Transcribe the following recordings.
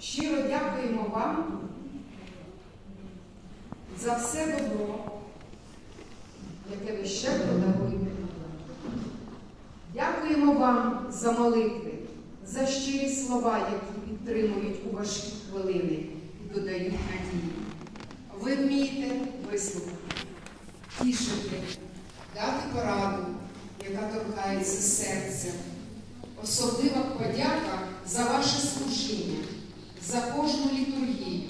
Щиро дякуємо вам за все добро, яке ви щедро даруєте. Дякуємо вам за молитви, за щирі слова, які підтримують у важкі хвилини і додають надії. Ви вмієте вислухати, тішити, дати пораду, яка торкається серця. Особлива подяка за ваше служіння, за кожну літургію,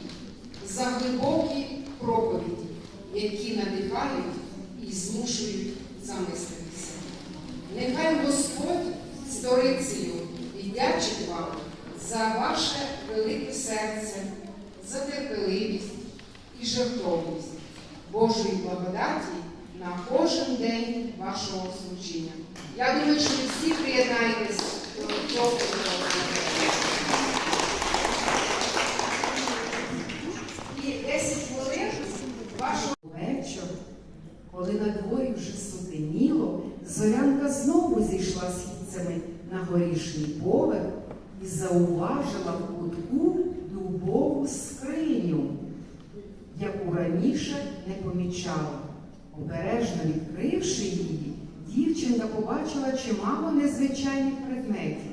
за глибокі проповіді, які надихають і змушують замислитися. Нехай Господь сторицею віддячить вам за ваше велике серце, за терпеливість і жертовність Божої благодаті на кожен день вашого служіння. Я думаю, що ви всі приєднаєтесь до цього. Вже сутеніло, зорянка знову зійшла східцями на горішній поверх і зауважила в кутку дубову скриню, яку раніше не помічала. Обережно відкривши її, дівчинка побачила чимало незвичайних предметів,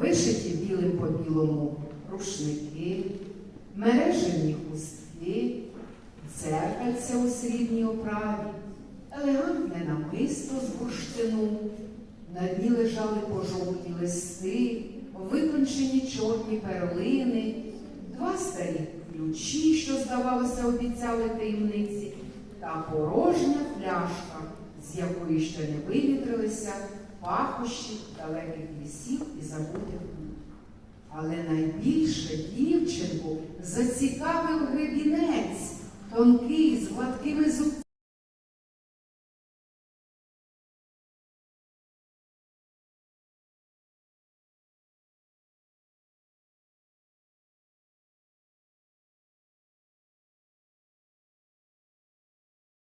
вишиті білим по білому рушники, мережевні хустки, дзеркальце у срібній оправі, елегантне намисто з бурштину. На дні лежали пожовті листи, викончені чорні перлини, два старі ключі, що, здавалося, обіцяли таємниці, та порожня пляшка, з якої ще не вивітрилися пахощі далеких лісів і забутих. Але найбільше дівчинку зацікавив гребінець,